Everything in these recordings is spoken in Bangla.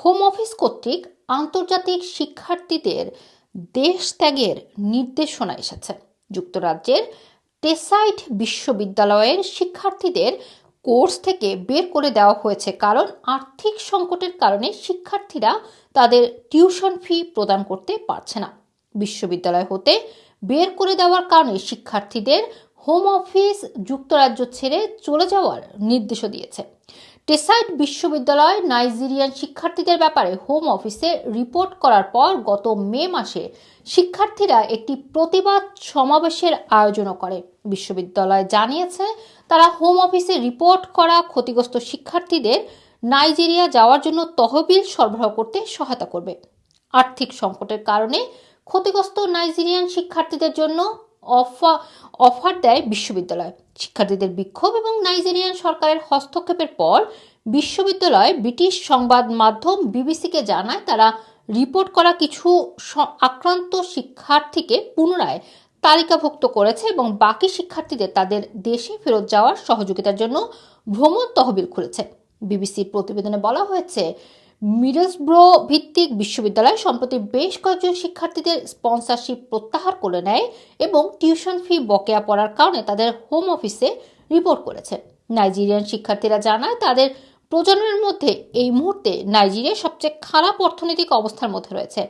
হোম অফিস কর্তৃক আন্তর্জাতিক শিক্ষার্থীদের দেশ ত্যাগের নির্দেশনা এসেছে। যুক্তরাজ্যের টেসাইট বিশ্ববিদ্যালয়ের শিক্ষার্থীদের কোর্স থেকে বের করে দেওয়া হয়েছে কারণ আর্থিক সংকটের কারণে শিক্ষার্থীরা তাদের টিউশন ফি প্রদান করতে পারছে না। বিশ্ববিদ্যালয় হতে বের করে দেওয়ার কারণে শিক্ষার্থীদের হোম অফিস যুক্তরাজ্য ছেড়ে চলে যাওয়ার নির্দেশও দিয়েছে। টেসাইট বিশ্ববিদ্যালয় নাইজেরিয়ান শিক্ষার্থীদের ব্যাপারে হোম অফিসে রিপোর্ট করার পর গত মে মাসে শিক্ষার্থীরা একটি প্রতিবাদ সমাবেশের আয়োজনও করে। বিশ্ববিদ্যালয় জানিয়েছে, তারা হোম অফিসে রিপোর্ট করা ক্ষতিগ্রস্ত শিক্ষার্থীদের নাইজেরিয়া যাওয়ার জন্য তহবিল সরবরাহ করতে সহায়তা করবে। আর্থিক সংকটের কারণে ক্ষতিগ্রস্ত নাইজেরিয়ান শিক্ষার্থীদের জন্য অফার অফার দেয় বিশ্ববিদ্যালয়। শিক্ষার্থীদের বিক্ষোভ এবং নাইজেরিয়ান সরকারের হস্তক্ষেপের পর বিশ্ববিদ্যালয় ব্রিটিশ সংবাদ মাধ্যম বিবিসিকে জানায় তারা রিপোর্ট করা কিছু আক্রান্ত শিক্ষার্থীকে পুনরায় তালিকাভুক্ত করেছে এবং বাকি শিক্ষার্থীদের তাদের দেশে ফেরত যাওয়ার সহযোগিতার জন্য ভ্রমণ তহবিল খুলেছে। বিবিসির প্রতিবেদনে বলা হয়েছে মিডলসব্রো ভিত্তিক বিশ্ববিদ্যালয় সম্প্রতি বেশ কয়েকজন শিক্ষার্থীদের স্পন্সরশিপ প্রত্যাহার করে নেয় এবং টিউশন ফি বকেয়া পড়ার কারণে তাদের হোম অফিসে রিপোর্ট করেছে। নাইজেরিয়ান শিক্ষার্থীরা জানায়, তাদের প্রজন্মের মধ্যে এই মুহূর্তে নাইজেরিয়া সবচেয়ে খারাপ অর্থনৈতিক অবস্থার মধ্যে রয়েছে।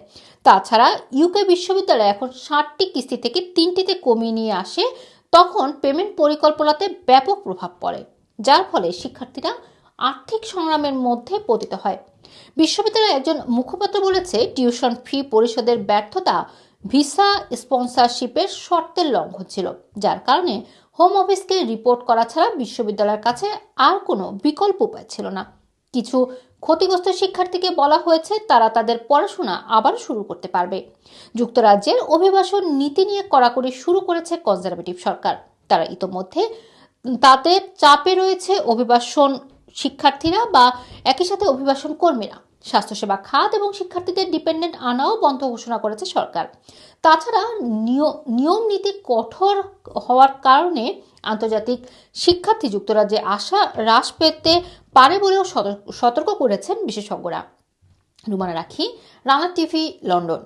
তাছাড়া ইউকে বিশ্ববিদ্যালয় এখন ষাটটি কিস্তি থেকে তিনটিতে কমিয়ে নিয়ে আসে, তখন পেমেন্ট পরিকল্পনাতে ব্যাপক প্রভাব পড়ে, যার ফলে শিক্ষার্থীরা আর্থিক সংগ্রামের মধ্যে পতিত হয়। বিশ্ববিদ্যালয়ের একজন মুখপাত্র বলেছে, টিউশন ফি পরিশোধের ব্যর্থতা ভিসা স্পন্সরশিপের শর্তের লঙ্ঘন ছিল, যার কারণে হোম অফিসকে রিপোর্ট করা ছাড়া বিশ্ববিদ্যালয়ের কাছে আর কোনো বিকল্প উপায় ছিল না। কিছু ক্ষতিগ্রস্ত শিক্ষার্থীকে বলা হয়েছে, তারা তাদের পড়াশোনা আবার শুরু করতে পারবে। যুক্তরাজ্যের অভিবাসন নীতি নিয়ে কড়াকড়ি শুরু করেছে কনজারভেটিভ সরকার। তারা ইতোমধ্যে তাদের চাপে রয়েছে অভিবাসন শিক্ষার্থীরা বা একই সাথে অভিবাসন কর্মীরা। স্বাস্থ্যসেবা খাত এবং শিক্ষার্থীদের ডিপেন্ডেন্ট আনাও বন্ধ ঘোষণা করেছে সরকার। তাছাড়া নিয়ম নীতি কঠোর হওয়ার কারণে আন্তর্জাতিক শিক্ষার্থী যুক্তরাজ্যে আশা হ্রাস পেতে পারে বলেও সতর্ক- করেছেন বিশেষজ্ঞরা। রুমানা রাখি, রানা টিভি, লন্ডন।